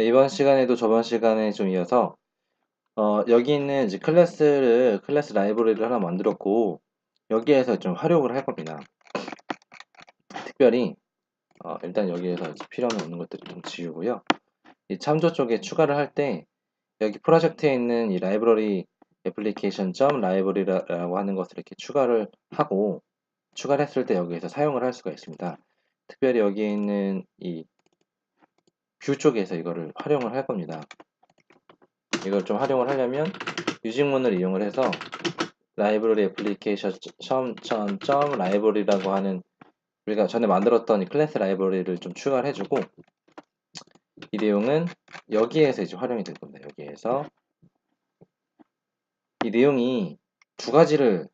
네, 이번 시간에도 저번 시간에 좀 이어서 어, 여기 있는 이제 클래스를 클래스 라이브러리를 하나 만들었고 여기에서 좀 활용을 할 겁니다. 특별히 어, 일단 여기에서 필요 없는 것들을 좀 지우고요. 이 참조 쪽에 추가를 할 때 여기 프로젝트에 있는 이 라이브러리 애플리케이션 점 라이브러리라고 하는 것을 이렇게 추가를 하고 추가를 했을 때 여기에서 사용을 할 수가 있습니다. 특별히 여기에 있는 이 뷰 쪽에서 이거를 활용을 할 겁니다. 이걸 좀 활용을 하려면 유직문을 이용을 해서 라이브러리 애플리케이션 점 라이브러리라고 하는 우리가 전에 만들었던 이 클래스 라이브러리를 좀 추가를 해주고 이 내용은 여기에서 이제 활용이 될 겁니다. 여기에서 이 내용이 두 가지를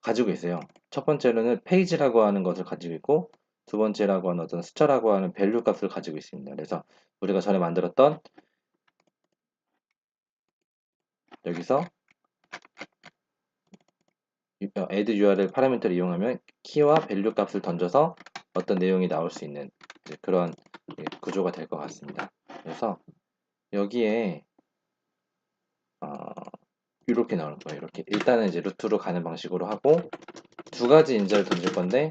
가지고 있어요. 첫 번째로는 페이지라고 하는 것을 가지고 있고 두 번째라고 하는 어떤 숫자라고 하는 밸류 값을 가지고 있습니다. 그래서 우리가 전에 만들었던 여기서 add url 파라미터를 이용하면 키와 밸류 값을 던져서 어떤 내용이 나올 수 있는 그런 구조가 될 것 같습니다. 그래서 여기에 어, 이렇게 나올 거예요. 이렇게 일단은 이제 루트로 가는 방식으로 하고 두 가지 인자를 던질 건데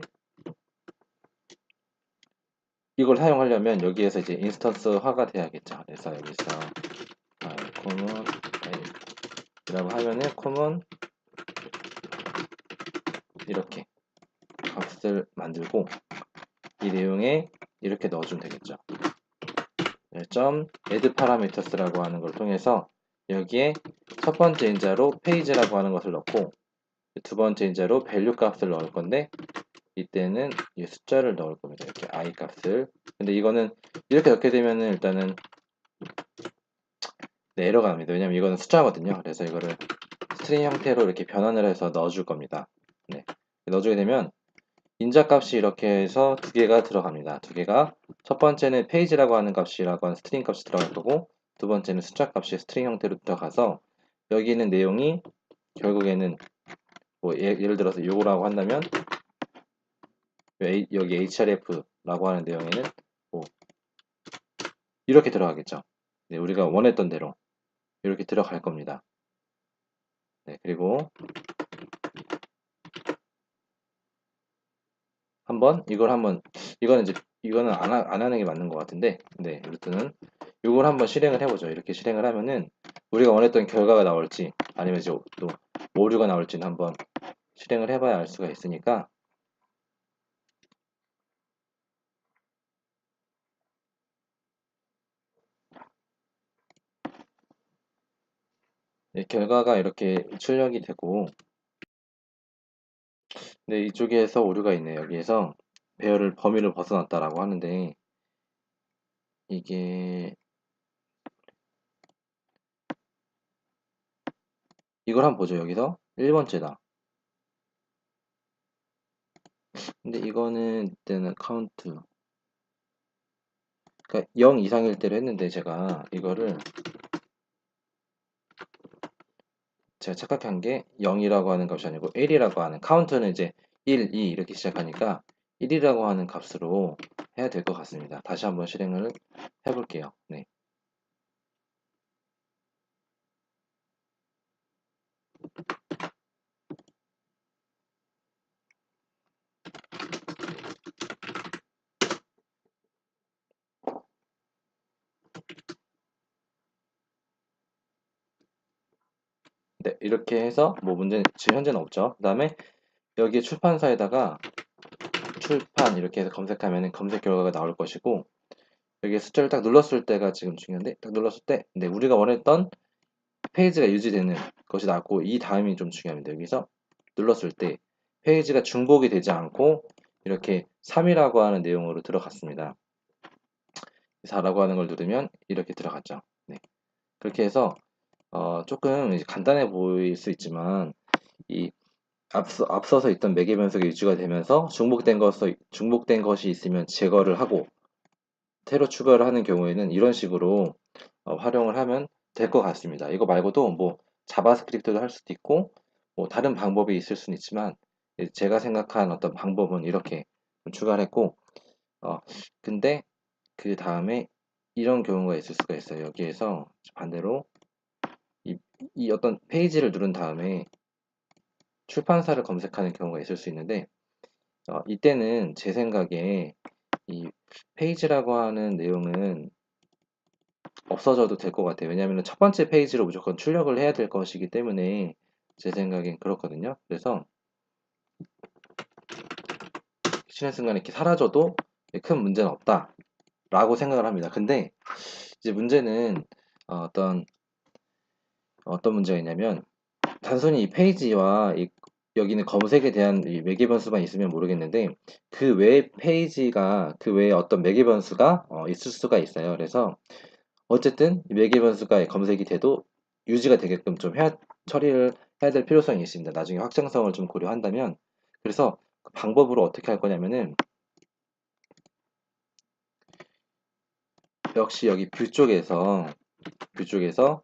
이걸 사용하려면 여기에서 이제 인스턴스화가 돼야겠죠. 그래서 여기서 common 이라고 하면은 common 이렇게 값을 만들고 이 내용에 이렇게 넣어주면 되겠죠. 네, 점 add parameters라고 하는 걸 통해서 여기에 첫 번째 인자로 페이지라고 하는 것을 넣고 두 번째 인자로 value 값을 넣을 건데 이때는 이 숫자를 넣을 겁니다. 이렇게 i 값을. 근데 이거는 이렇게 넣게 되면은 일단은 네, 에러가 납니다. 왜냐면 이거는 숫자거든요. 그래서 이거를 스트링 형태로 이렇게 변환을 해서 넣어줄 겁니다. 네. 넣어주게 되면 인자 값이 이렇게 해서 두 개가 들어갑니다. 두 개가 첫 번째는 페이지라고 하는 값이라고 하는 스트링 값이 들어갈 거고 두 번째는 숫자 값이 스트링 형태로 들어가서 여기 있는 내용이 결국에는 뭐 예, 를 들어서 요거라고 한다면 여기 href라고 하는 내용에는 뭐 이렇게 들어가겠죠. 네, 우리가 원했던 대로 이렇게 들어갈 겁니다. 네, 그리고 한번 이걸 한번 이거는 이제 이거는 안, 하, 안 하는 게 맞는 것 같은데 네 루트는 이걸 한번 실행을 해보죠 이렇게 실행을 하면은 우리가 원했던 결과가 나올지 아니면 이제 또 오류가 나올지는 한번 실행을 해봐야 알 수가 있으니까 결과가 이렇게 출력이 되고 네, 이쪽에서 오류가 있네요. 여기에서 배열을 범위를 벗어났다라고 하는데 이게 이걸 한번 보죠. 여기서 1번째다. 근데 이거는 이때는 카운트 그러니까 0 이상일 때로 했는데 제가 이거를 제가 착각한 게 0이라고 하는 값이 아니고 1이라고 하는 카운트는 이제 1, 2 이렇게 시작하니까 1이라고 하는 값으로 해야 될 것 같습니다. 다시 한번 실행을 해볼게요. 네. 이렇게 해서 뭐 문제는 지금 현재는 없죠. 그 다음에 여기 출판사에다가 출판 이렇게 해서 검색하면 검색 결과가 나올 것이고 여기 숫자를 딱 눌렀을 때가 지금 중요한데 딱 눌렀을 때 네, 우리가 원했던 페이지가 유지되는 것이 나왔고 이 다음이 좀 중요합니다. 여기서 눌렀을 때 페이지가 중복이 되지 않고 이렇게 3이라고 하는 내용으로 들어갔습니다. 4라고 하는 걸 누르면 이렇게 들어갔죠. 네. 그렇게 해서 어, 조금 간단해 보일 수 있지만 이 앞서, 앞서서 있던 매개 변속이 유지가 되면서 중복된 것이, 중복된 것이 있으면 제거를 하고 테러 추가를 하는 경우에는 이런 식으로 어, 활용을 하면 될 것 같습니다. 이거 말고도 뭐 자바스크립트도 할 수도 있고 뭐 다른 방법이 있을 수는 있지만 제가 생각한 어떤 방법은 이렇게 추가를 했고 어, 근데 그 다음에 이런 경우가 있을 수가 있어요. 여기에서 반대로 이, 이 어떤 페이지를 누른 다음에 출판사를 검색하는 경우가 있을 수 있는데 어, 이때는 제 생각에 이 페이지라고 하는 내용은 없어져도 될 것 같아요. 왜냐하면 첫 번째 페이지로 무조건 출력을 해야 될 것이기 때문에 제 생각엔 그렇거든요. 그래서 쉬는 순간 이렇게 사라져도 큰 문제는 없다 라고 생각을 합니다. 근데 이제 문제는 어, 어떤 어떤 문제가 있냐면 단순히 이 페이지와 이 여기는 검색에 대한 매개 변수만 있으면 모르겠는데 그외 페이지가 그 외에 어떤 매개 변수가 어, 있을 수가 있어요. 그래서 어쨌든 매개 변수가 검색이 돼도 유지가 되게끔 좀 해야, 처리를 해야 될 필요성이 있습니다. 나중에 확장성을 좀 고려한다면 그래서 그 방법으로 어떻게 할 거냐면은 역시 여기 뷰 쪽에서 뷰 쪽에서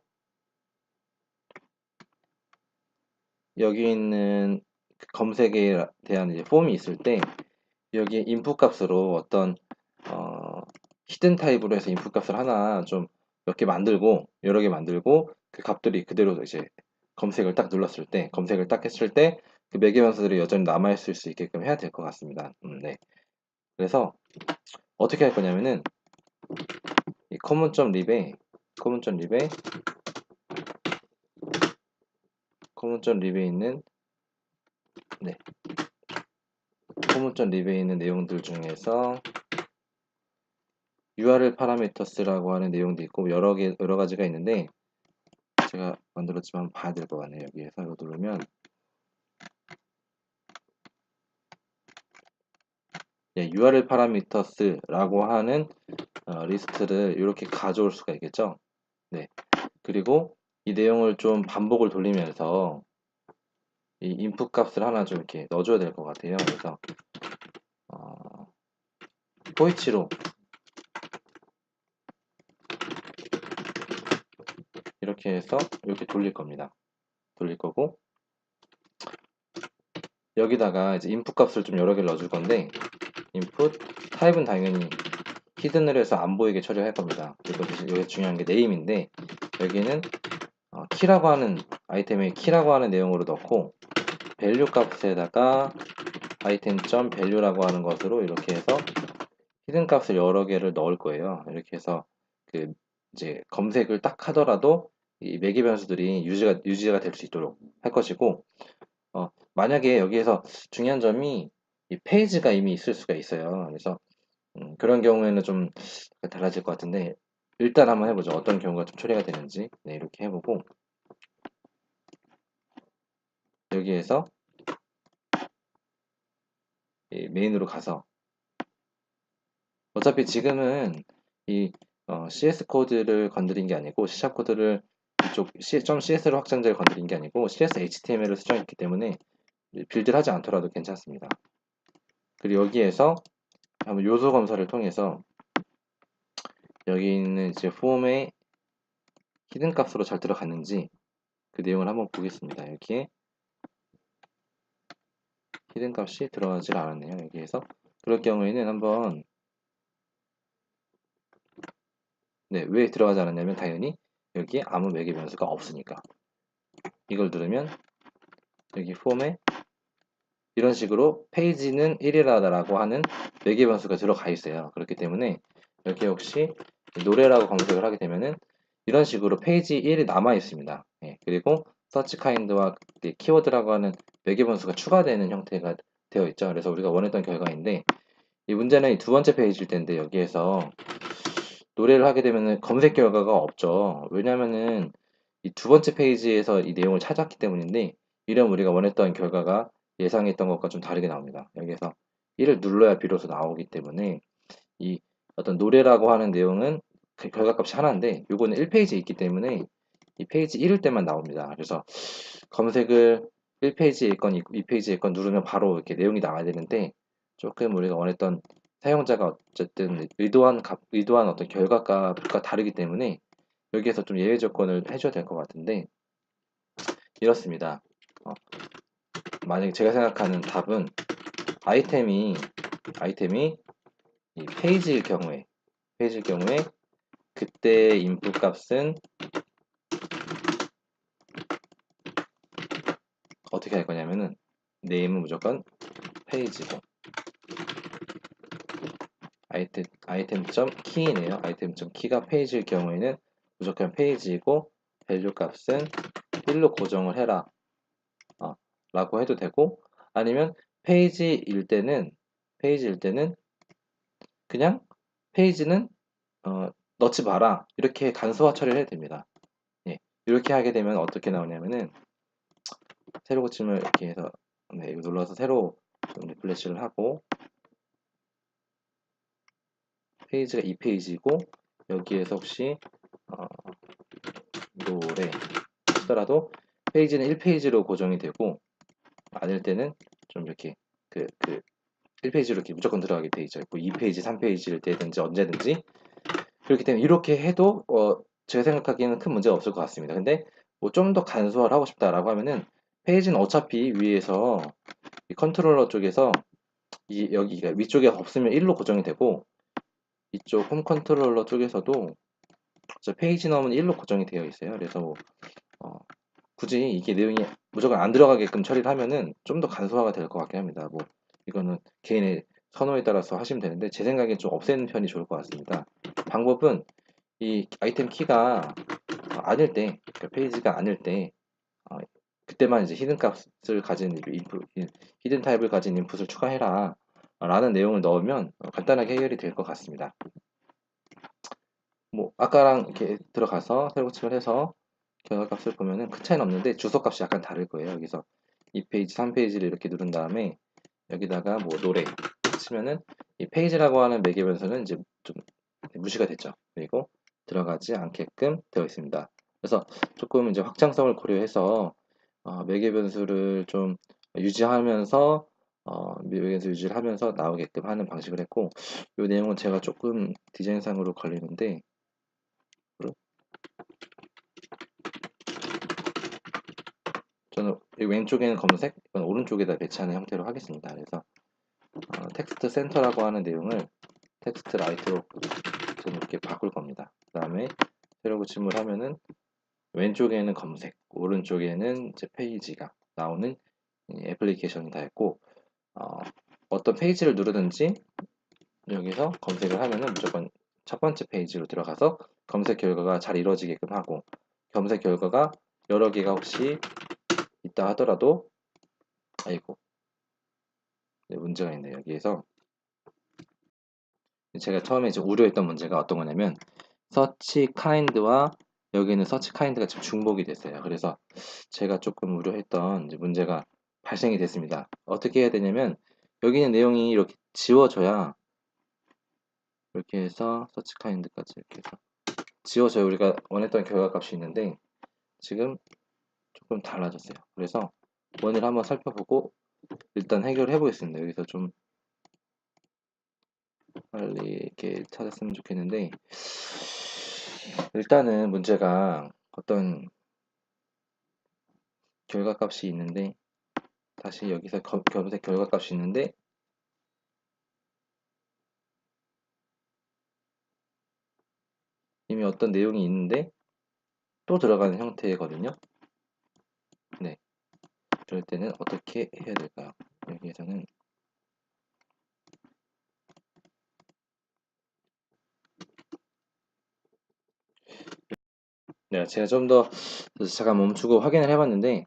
여기 있는 그 검색에 대한 이제 폼이 있을 때 여기 인풋 값으로 어떤 어, 히든 타입으로 해서 인풋 값을 하나 좀 몇 개 만들고 여러 개 만들고 그 값들이 그대로 이제 검색을 딱 눌렀을 때 검색을 딱 했을 때 그 매개 변수들이 여전히 남아 있을 수 있게끔 해야 될 것 같습니다. 음, 네. 그래서 어떻게 할 거냐면은 이 common.lib에 common.lib에 common.lib에 있는 네. common.lib에 있는 내용들 중에서 URL 파라미터스라고 하는 내용도 있고 여러 개 여러 가지가 있는데 제가 만들었지만 봐야 될 것 같네요. 여기에서 이거 누르면 예, URL 파라미터스라고 하는 어, 리스트를 이렇게 가져올 수가 있겠죠. 네. 그리고 이 내용을 좀 반복을 돌리면서 이 인풋 값을 하나 좀 이렇게 넣어줘야 될 것 같아요. 그래서 어, 포이치로 이렇게 해서 이렇게 돌릴 겁니다. 돌릴 거고 여기다가 이제 인풋 값을 좀 여러 개를 넣어줄 건데 인풋 타입은 당연히 히든으로 해서 안 보이게 처리할 겁니다. 그리고 여기 중요한 게 네임인데 여기는 어, 키라고 하는 아이템의 키라고 하는 내용으로 넣고 밸류 값에다가 아이템.점 밸류라고 하는 것으로 이렇게 해서 히든 값을 여러 개를 넣을 거예요. 이렇게 해서 그 이제 검색을 딱 하더라도 이 매개 변수들이 유지가 유지가 될 수 있도록 할 것이고 어, 만약에 여기에서 중요한 점이 이 페이지가 이미 있을 수가 있어요. 그래서 음, 그런 경우에는 좀 달라질 것 같은데 일단 한번 해보죠. 어떤 경우가 좀 처리가 되는지 네, 이렇게 해보고 여기에서 메인으로 가서 어차피 지금은 이 어, CS 코드를 건드린 게 아니고 C# 코드를 이쪽 .cs로 확장자를 건드린 게 아니고 CS HTML을 수정했기 때문에 빌드를 하지 않더라도 괜찮습니다. 그리고 여기에서 한번 요소 검사를 통해서 여기 있는 이제 폼의 히든 값으로 잘 들어갔는지 그 내용을 한번 보겠습니다. 여기에 히든 값이 들어가질 않았네요. 여기에서 그럴 경우에는 한번 네, 왜 들어가지 않았냐면 당연히 여기에 아무 매개 변수가 없으니까 이걸 누르면 여기 폼에 이런 식으로 페이지는 1이라고 하는 매개 변수가 들어가 있어요. 그렇기 때문에 여기 혹시 노래라고 검색을 하게 되면은 이런 식으로 페이지 1이 남아 있습니다. 예, 그리고 서치 카인드와 키워드라고 하는 매개 변수가 추가되는 형태가 되어 있죠. 그래서 우리가 원했던 결과인데 이 문제는 이 두 번째 페이지일 텐데 여기에서 노래를 하게 되면 검색 결과가 없죠. 왜냐면은 이 두 번째 페이지에서 이 내용을 찾았기 때문인데 이런 우리가 원했던 결과가 예상했던 것과 좀 다르게 나옵니다. 여기서 1을 눌러야 비로소 나오기 때문에 이 어떤 노래라고 하는 내용은 그 결과값이 하나인데 요거는 1페이지에 있기 때문에 이 페이지 1일 때만 나옵니다. 그래서 검색을 1페이지에 있건 2페이지에 있건 누르면 바로 이렇게 내용이 나와야 되는데 조금 우리가 원했던 사용자가 어쨌든 의도한 값, 의도한 어떤 결과값과 다르기 때문에 여기에서 좀 예외 조건을 해줘야 될 것 같은데 이렇습니다. 어, 만약에 제가 생각하는 답은 아이템이 아이템이 이 페이지일 경우에 페이지일 경우에 그때 인풋 값은 어떻게 할 거냐면은 네임은 무조건 페이지고 아이템 아이템 점 키네요. 아이템 점 키가 페이지일 경우에는 무조건 페이지이고 밸류 값은 1로 고정을 해라 어, 라고 해도 되고 아니면 페이지일 때는 페이지일 때는 그냥 페이지는 어, 넣지 마라 이렇게 간소화 처리를 해도 됩니다. 예, 이렇게 하게 되면 어떻게 나오냐면은 새로 고침을 이렇게 해서 네, 눌러서 새로 좀 리플래시를 하고 페이지가 2페이지고 여기에서 혹시 어, 노래 하더라도 페이지는 1페이지로 고정이 되고 아닐 때는 좀 이렇게 그, 그 1페이지로 이렇게 무조건 들어가게 돼 있죠. 뭐 2페이지, 3페이지를 때든지 언제든지 그렇기 때문에 이렇게 해도 어, 제가 생각하기에는 큰 문제가 없을 것 같습니다. 근데 뭐 좀 더 간소화를 하고 싶다라고 하면은 페이지는 어차피 위에서 이 컨트롤러 쪽에서 이 여기가 위쪽에 없으면 1로 고정이 되고 이쪽 홈 컨트롤러 쪽에서도 저 페이지 넘은 1로 고정이 되어 있어요. 그래서 뭐, 어, 굳이 이게 내용이 무조건 안 들어가게끔 처리를 하면은 좀 더 간소화가 될 것 같긴 합니다. 뭐 이거는 개인의 선호에 따라서 하시면 되는데 제 생각엔 좀 없애는 편이 좋을 것 같습니다. 방법은 이 아이템 키가 아닐 때, 그러니까 페이지가 아닐 때 어, 그때만 이제 히든 값을 가진 인풋, 히든 타입을 가진 인풋을 추가해라 라는 내용을 넣으면 간단하게 해결이 될 것 같습니다. 뭐 아까랑 이렇게 들어가서 칠을 해서 결과값을 보면은 큰 차이는 없는데 주소값이 약간 다를 거예요. 여기서 2페이지, 3페이지를 이렇게 누른 다음에 여기다가 뭐 노래 치면은 이 페이지라고 하는 매개 변수는 이제 좀 무시가 됐죠. 그리고 들어가지 않게끔 되어 있습니다. 그래서 조금 이제 확장성을 고려해서 어, 매개 변수를 좀 유지하면서 어, 매개 변수 유지를 하면서 나오게끔 하는 방식을 했고 이 내용은 제가 조금 디자인상으로 걸리는데 저는 왼쪽에는 검은색, 이건 오른쪽에다 배치하는 형태로 하겠습니다. 그래서 어, 텍스트 센터라고 하는 내용을 텍스트 라이트로 저는 이렇게 바꿀 겁니다. 그 다음에 새로 고침을 하면은 왼쪽에는 검색, 오른쪽에는 이제 페이지가 나오는 애플리케이션이 다 있고 어, 어떤 페이지를 누르든지 여기서 검색을 하면은 무조건 첫 번째 페이지로 들어가서 검색 결과가 잘 이루어지게끔 하고 검색 결과가 여러 개가 혹시 있다 하더라도 아이고. 네, 문제가 있네요 여기에서. 제가 처음에 이제 우려했던 문제가 어떤 거냐면 서치 카인드와 여기는 서치 카인드가 지금 중복이 됐어요 그래서 제가 조금 우려했던 문제가 발생이 됐습니다 어떻게 해야 되냐면 여기 있는 내용이 이렇게 지워져야 이렇게 해서 서치 카인드까지 이렇게 해서 지워져야 우리가 원했던 결과값이 있는데 지금 조금 달라졌어요. 그래서 원을 한번 살펴보고 일단 해결해 보겠습니다. 여기서 좀 빨리 이렇게 찾았으면 좋겠는데 일단은 문제가 어떤 결과값이 있는데 다시 여기서 검색 결과값이 있는데 이미 어떤 내용이 있는데 또 들어가는 형태거든요. 네. 그럴 때는 어떻게 해야 될까요? 여기에서는 네, 제가 좀 더 잠깐 멈추고 확인을 해봤는데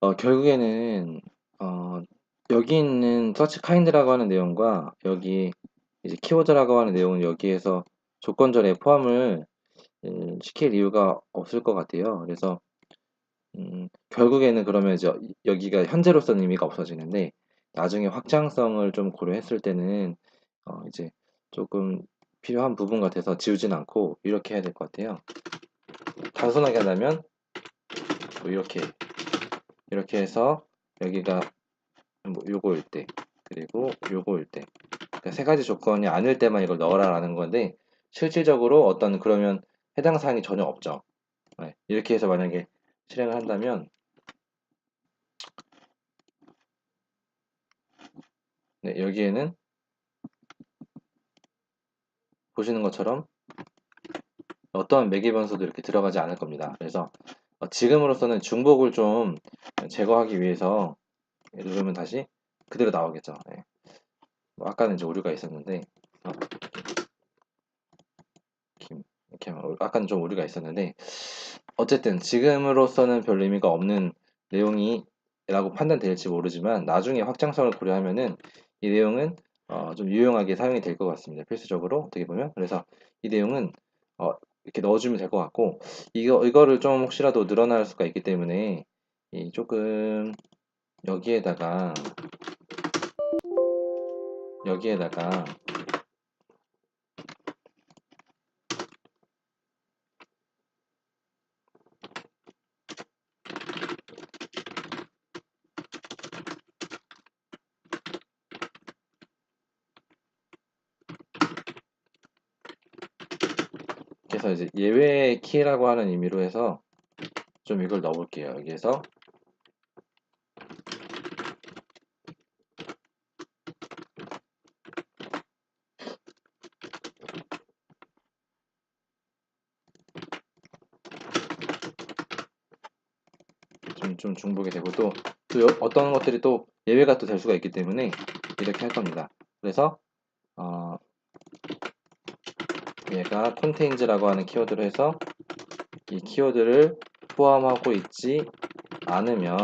어, 결국에는 어, 여기 있는 서치 카인드라고 하는 내용과 여기 이제 키워드라고 하는 내용은 여기에서 조건절에 포함을 음, 시킬 이유가 없을 것 같아요. 그래서 음, 결국에는 그러면 이제 여기가 현재로서는 의미가 없어지는데 나중에 확장성을 좀 고려했을 때는 어, 이제 조금 필요한 부분 같아서 지우진 않고 이렇게 해야 될 것 같아요. 단순하게 하려면 뭐 이렇게 이렇게 해서 여기가 뭐 요거일 때 그리고 요거일 때 그러니까 세 가지 조건이 아닐 때만 이걸 넣어라라는 건데 실질적으로 어떤 그러면 해당 사항이 전혀 없죠. 네, 이렇게 해서 만약에 실행을 한다면 네, 여기에는 보시는 것처럼 어떤 매개 변수도 이렇게 들어가지 않을 겁니다. 그래서 어, 지금으로서는 중복을 좀 제거하기 위해서 누르면 다시 그대로 나오겠죠. 네. 뭐 아까는 이제 오류가 있었는데 어, 김 이렇게 하면 아까는 좀 오류가 있었는데 어쨌든 지금으로서는 별 의미가 없는 내용이 라고 판단될지 모르지만 나중에 확장성을 고려하면은 이 내용은 어, 좀 유용하게 사용이 될 것 같습니다. 필수적으로 어떻게 보면 그래서 이 내용은 어, 이렇게 넣어주면 될 것 같고 이거 이거를 좀 혹시라도 늘어날 수가 있기 때문에 이 조금 여기에다가 여기에다가 그래서 이제 예외 키라고 하는 의미로 해서 좀 이걸 넣어볼게요. 여기에서 좀, 좀 중복이 되고 또, 또 여- 어떤 것들이 또 예외가 또 될 수가 있기 때문에 이렇게 할 겁니다. 그래서 어, 얘가 contains라고 하는 키워드로 해서 이 키워드를 포함하고 있지 않으면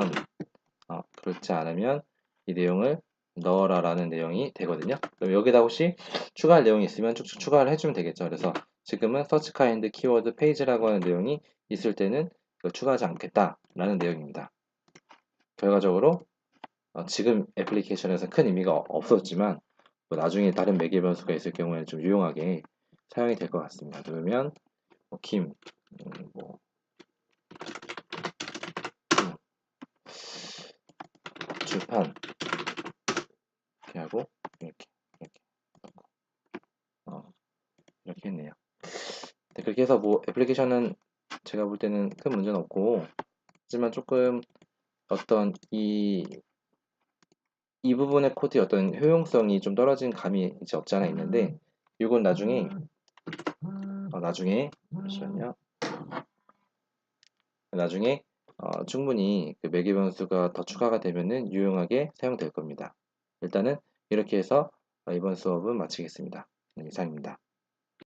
어, 그렇지 않으면 이 내용을 넣어라 라는 내용이 되거든요. 그럼 여기다 혹시 추가할 내용이 있으면 쭉쭉 추가를 해주면 되겠죠. 그래서 지금은 search kind 키워드 페이지라고 하는 내용이 있을 때는 추가하지 않겠다 라는 내용입니다. 결과적으로 어, 지금 애플리케이션에서 큰 의미가 없었지만 뭐 나중에 다른 매개 변수가 있을 경우에 좀 유용하게 사용이 될 것 같습니다. 그러면 뭐 김, 음, 뭐 음, 출판 이렇게 하고 이렇게 이렇게 어, 이렇게 했네요. 네, 그렇게 해서 뭐 애플리케이션은 제가 볼 때는 큰 문제는 없고 하지만 조금 어떤 이, 이 부분의 코드의 어떤 효용성이 좀 떨어진 감이 이제 없지 않아 있는데 이건 나중에 어, 나중에 잠시만요. 나중에 어, 충분히 그 매개 변수가 더 추가가 되면은 유용하게 사용될 겁니다. 일단은 이렇게 해서 어, 이번 수업은 마치겠습니다. 네, 이상입니다.